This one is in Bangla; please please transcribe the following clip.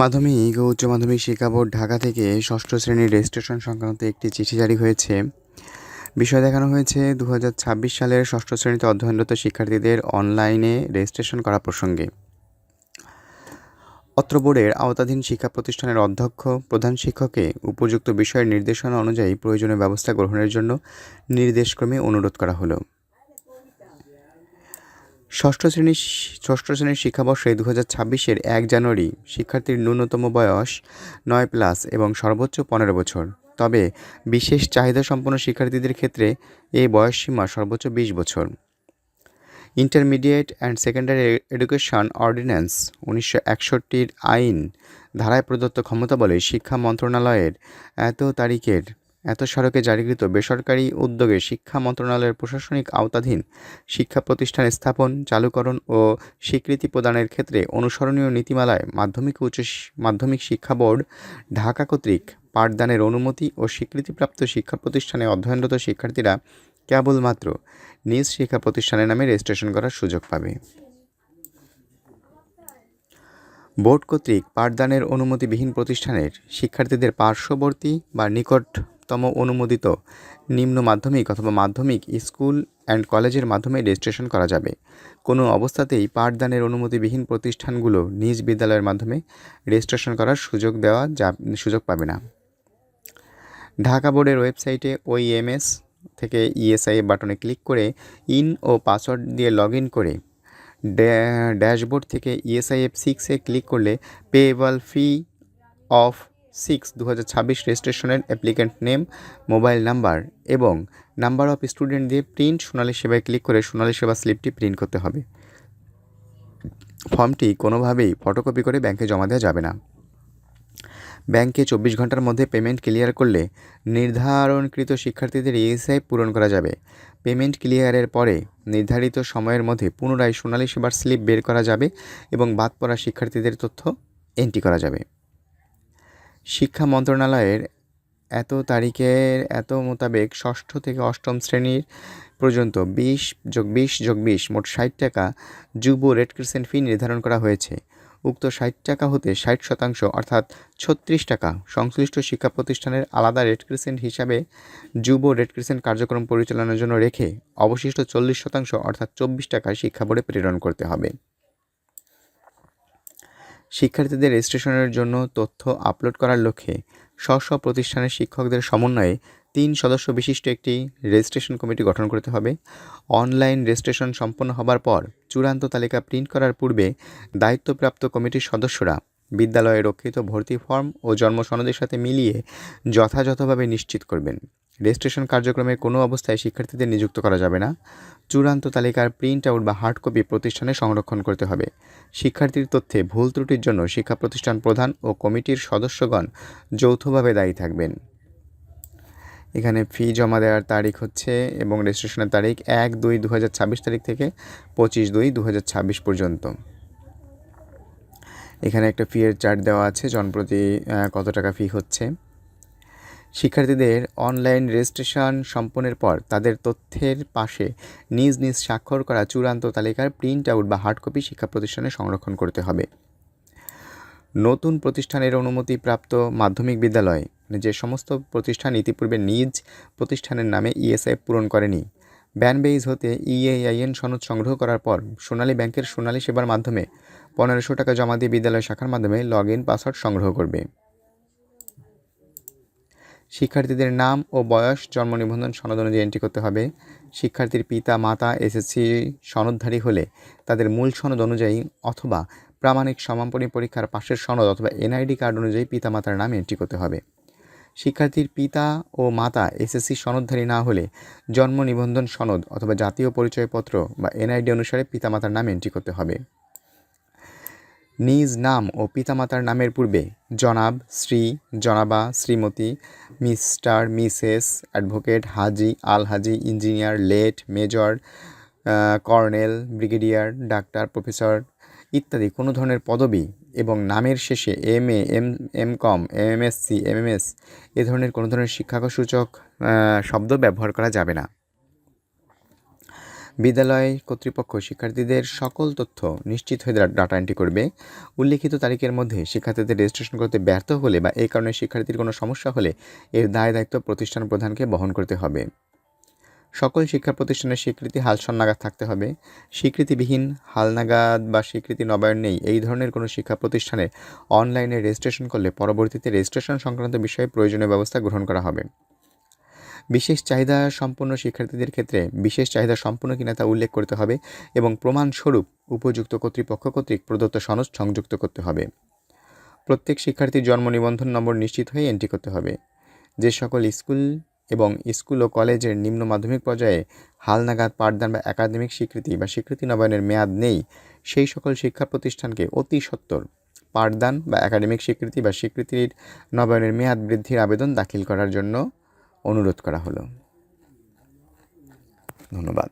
মাধ্যমিক ও উচ্চ মাধ্যমিক শিক্ষা বোর্ড ঢাকা থেকে ষষ্ঠ শ্রেণির রেজিস্ট্রেশন সংক্রান্ত একটি চিঠি জারি হয়েছে। বিষয় দেখানো হয়েছে দু হাজার ছাব্বিশ সালের ষষ্ঠ শ্রেণীতে অধ্যয়নরত শিক্ষার্থীদের অনলাইনে রেজিস্ট্রেশন করা প্রসঙ্গে। অত্র বোর্ডের আওতাধীন শিক্ষা প্রতিষ্ঠানের অধ্যক্ষ, প্রধান শিক্ষককে উপযুক্ত বিষয়ের নির্দেশনা অনুযায়ী প্রয়োজনীয় ব্যবস্থা গ্রহণের জন্য নির্দেশক্রমে অনুরোধ করা হলো। ষষ্ঠ শ্রেণির ষষ্ঠ শ্রেণির শিক্ষাবর্ষে দু হাজার ছাব্বিশের এক জানুয়ারি শিক্ষার্থীর ন্যূনতম বয়স নয় প্লাস এবং সর্বোচ্চ পনেরো বছর। তবে বিশেষ চাহিদা সম্পন্ন শিক্ষার্থীদের ক্ষেত্রে এই বয়সসীমা সর্বোচ্চ বিশ বছর। Intermediate and secondary education ordinance উনিশশো একষট্টির আইন ধারায় প্রদত্ত ক্ষমতা বলে শিক্ষা মন্ত্রণালয়ের এত তারিখের এত সড়কে জারিকৃত বেসরকারি উদ্যোগে শিক্ষা মন্ত্রণালয়ের প্রশাসনিক আওতাধীন শিক্ষা প্রতিষ্ঠান স্থাপন, চালুকরণ ও স্বীকৃতি প্রদানের ক্ষেত্রে অনুসরণীয় নীতিমালায় মাধ্যমিক উচ্চ মাধ্যমিক শিক্ষা বোর্ড, ঢাকা কর্তৃক পাঠদানের অনুমতি ও স্বীকৃতিপ্রাপ্ত শিক্ষা প্রতিষ্ঠানে অধ্যয়নরত শিক্ষার্থীরা কেবলমাত্র নিজ শিক্ষা প্রতিষ্ঠানের নামে রেজিস্ট্রেশন করার সুযোগ পাবে। বোর্ড কর্তৃক পাঠদানের অনুমতিবিহীন প্রতিষ্ঠানের শিক্ষার্থীদের পার্শ্ববর্তী বা নিকটতম অনুমোদিত নিম্ন মাধ্যমিক অথবা মাধ্যমিক স্কুল অ্যান্ড কলেজের মাধ্যমে রেজিস্ট্রেশন করা যাবে। কোনো অবস্থাতেই পাঠদানের অনুমতিবিহীন প্রতিষ্ঠানগুলো নিজ বিদ্যালয়ের মাধ্যমে রেজিস্ট্রেশন করার সুযোগ দেওয়া যা সুযোগ পাবে না। ঢাকা বোর্ডের ওয়েবসাইটে ওই ওইএমএস থেকে ইএসআই বাটনে ক্লিক করে ইন ও পাসওয়ার্ড দিয়ে লগ ইন করে ড্যাশবোর্ড থেকে ইএসআইএফ সিক্সে ক্লিক করলে পেয়েবল ফি অফ সিক্স দু হাজার ছাব্বিশ রেজিস্ট্রেশনের অ্যাপ্লিক্যান্ট নেম মোবাইল নাম্বার এবং নাম্বার অফ স্টুডেন্ট দিয়ে প্রিন্ট সোনালী সেবায় ক্লিক করে সোনালী সেবা স্লিপটি প্রিন্ট করতে হবে। ফর্মটি কোনোভাবেই ফটোকপি করে ব্যাংকে জমা দেওয়া যাবে না। ব্যাংকে চব্বিশ ঘণ্টার মধ্যে পেমেন্ট ক্লিয়ার করলে নির্ধারণকৃত শিক্ষার্থীদের ইএসআই পূরণ করা যাবে। পেমেন্ট ক্লিয়ারের পরে নির্ধারিত সময়ের মধ্যে পুনরায় সোনালী সেবার স্লিপ বের করা যাবে এবং বাদ পড়া শিক্ষার্থীদের তথ্য এন্ট্রি করা যাবে। শিক্ষা মন্ত্রণালয়ের এত তারিখের এত মোতাবেক ষষ্ঠ থেকে অষ্টম শ্রেণির পর্যন্ত বিশ যোগ বিশ যোগ বিশ মোট ষাট টাকা যুব রেড ক্রিসেন্ট ফি নির্ধারণ করা হয়েছে। উক্ত ষাট টাকা হতে ষাট শতাংশ অর্থাৎ ছত্রিশ টাকা সংশ্লিষ্ট শিক্ষা প্রতিষ্ঠানের আলাদা রেড ক্রিসেন্ট হিসাবে যুব রেড ক্রিসেন্ট কার্যক্রম পরিচালনার জন্য রেখে অবশিষ্ট চল্লিশ শতাংশ অর্থাৎ চব্বিশ টাকা শিক্ষা বোর্ডে প্রেরণ করতে হবে। শিক্ষার্থীদের রেজিস্ট্রেশনের জন্য তথ্য আপলোড করার লক্ষ্যে স্ব স্ব প্রতিষ্ঠানের শিক্ষকদের সমন্বয়ে তিন সদস্য বিশিষ্ট একটি রেজিস্ট্রেশন কমিটি গঠন করতে হবে। অনলাইন রেজিস্ট্রেশন সম্পন্ন হবার পর চূড়ান্ত তালিকা প্রিন্ট করার পূর্বে দায়িত্বপ্রাপ্ত কমিটির সদস্যরা বিদ্যালয়ে রক্ষিত ভর্তি ফর্ম ও জন্ম সনদের সাথে মিলিয়ে যথাযথভাবে নিশ্চিত করবেন। রেজিস্ট্রেশন কার্যক্রমে কোনো অবস্থায় শিক্ষার্থীদের নিযুক্ত করা যাবে না। চূড়ান্ত তালিকার প্রিন্ট আউট বা হার্ড কপি প্রতিষ্ঠানে সংরক্ষণ করতে হবে। শিক্ষার্থীর তথ্যে ভুল ত্রুটির জন্য শিক্ষা প্রতিষ্ঠান প্রধান ও কমিটির সদস্যগণ যৌথভাবে দায়ী থাকবেন। এখানে ফি জমা দেওয়ার তারিখ হচ্ছে এবং রেজিস্ট্রেশনের তারিখ এক দুই দু তারিখ থেকে পঁচিশ দুই দু পর্যন্ত। এখানে একটা ফি এর চার্ট দেওয়া আছে, জনপ্রতি কত টাকা ফি হচ্ছে। শিক্ষার্থীদের অনলাইন রেজিস্ট্রেশন সম্পন্নের পর তাদের তথ্যের পাশে নিজ নিজ স্বাক্ষর করা চূড়ান্ত তালিকার প্রিন্ট আউট বা হার্ড কপি শিক্ষা প্রতিষ্ঠানে সংরক্ষণ করতে হবে। নতুন প্রতিষ্ঠানের অনুমতিপ্রাপ্ত মাধ্যমিক বিদ্যালয় যে সমস্ত প্রতিষ্ঠান ইতিপূর্বে নিজ প্রতিষ্ঠানের নামে ইএসআই পূরণ করেনি ব্যানবেইজ হতে ইএআইএন সনদ সংগ্রহ করার পর সোনালী ব্যাংকের সোনালী সেবার মাধ্যমে পনেরোশো টাকা জমা দিয়ে বিদ্যালয় শাখার মাধ্যমে লগ ইন পাসওয়ার্ড সংগ্রহ করবে। শিক্ষার্থীদের নাম ও বয়স, জন্ম নিবন্ধন, সনদ অনুযায়ী এন্ট্রি করতে হবে। শিক্ষার্থীর পিতা, মাতা এসএসসি সনদধারী হলে তাদের মূল সনদ অনুযায়ী অথবা প্রামাণিক সমাপনী পরীক্ষার পাশের সনদ অথবা এনআইডি কার্ড অনুযায়ী পিতামাতার নাম এন্ট্রি করতে হবে। শিক্ষার্থীর পিতা ও মাতা এসএসসি সনদধারী না হলে জন্ম নিবন্ধন সনদ অথবা জাতীয় পরিচয়পত্র বা এনআইডি অনুসারে পিতামাতার নাম এন্ট্রি করতে হবে। নিজ নাম ও পিতামাতার নামের পূর্বে জনাব শ্রী, জনাবা, শ্রীমতী, মিস্টার, মিসেস, অ্যাডভোকেট, হাজি আল হাজি engineer, late, major colonel, brigadier, doctor, professor ইত্যাদি। কোনো ধরনের পদবি এবং নামের শেষে M A, M M com, M S C, M M S, এ ধরনের কোনো ধরনের শিক্ষাগত সূচক শব্দ ব্যবহার করা যাবে না। বিদ্যালয় কর্তৃপক্ষ শিক্ষার্থীদের সকল তথ্য নিশ্চিত হয়ে ডাটা এন্ট্রি করবে। উল্লিখিত তারিখের মধ্যে শিক্ষার্থীদের রেজিস্ট্রেশন করতে ব্যর্থ হলে বা এই কারণে শিক্ষার্থীর কোনো সমস্যা হলে এর দায় দায়িত্ব প্রতিষ্ঠান প্রধানকে বহন করতে হবে। সকল শিক্ষা প্রতিষ্ঠানের স্বীকৃতি হালসন নাগাদ থাকতে হবে। স্বীকৃতিবিহীন হালনাগাদ বা স্বীকৃতি নবায়ন নেই, এই ধরনের কোনো শিক্ষা প্রতিষ্ঠানে অনলাইনে রেজিস্ট্রেশন করলে পরবর্তীতে রেজিস্ট্রেশন সংক্রান্ত বিষয়ে প্রয়োজনীয় ব্যবস্থা গ্রহণ করা হবে। বিশেষ চাহিদা সম্পন্ন শিক্ষার্থীদের ক্ষেত্রে বিশেষ চাহিদা সম্পন্ন কিনা তা উল্লেখ করতে হবে এবং প্রমাণস্বরূপ উপযুক্ত কর্তৃপক্ষ কর্তৃক প্রদত্ত সনদ সংযুক্ত করতে হবে। প্রত্যেক শিক্ষার্থীর জন্ম নিবন্ধন নম্বর নিশ্চিত হয়ে এন্ট্রি করতে হবে। যে সকল স্কুল এবং স্কুল ও কলেজের নিম্ন মাধ্যমিক পর্যায়ে হালনাগাদ পাঠদান বা একাডেমিক স্বীকৃতি বা স্বীকৃতি নবায়নের মেয়াদ নেই, সেই সকল শিক্ষা প্রতিষ্ঠানকে অতি সত্বর পাঠদান বা একাডেমিক স্বীকৃতি বা স্বীকৃতির নবায়নের মেয়াদ বৃদ্ধির আবেদন দাখিল করার জন্য অনুরোধ করা হলো। ধন্যবাদ।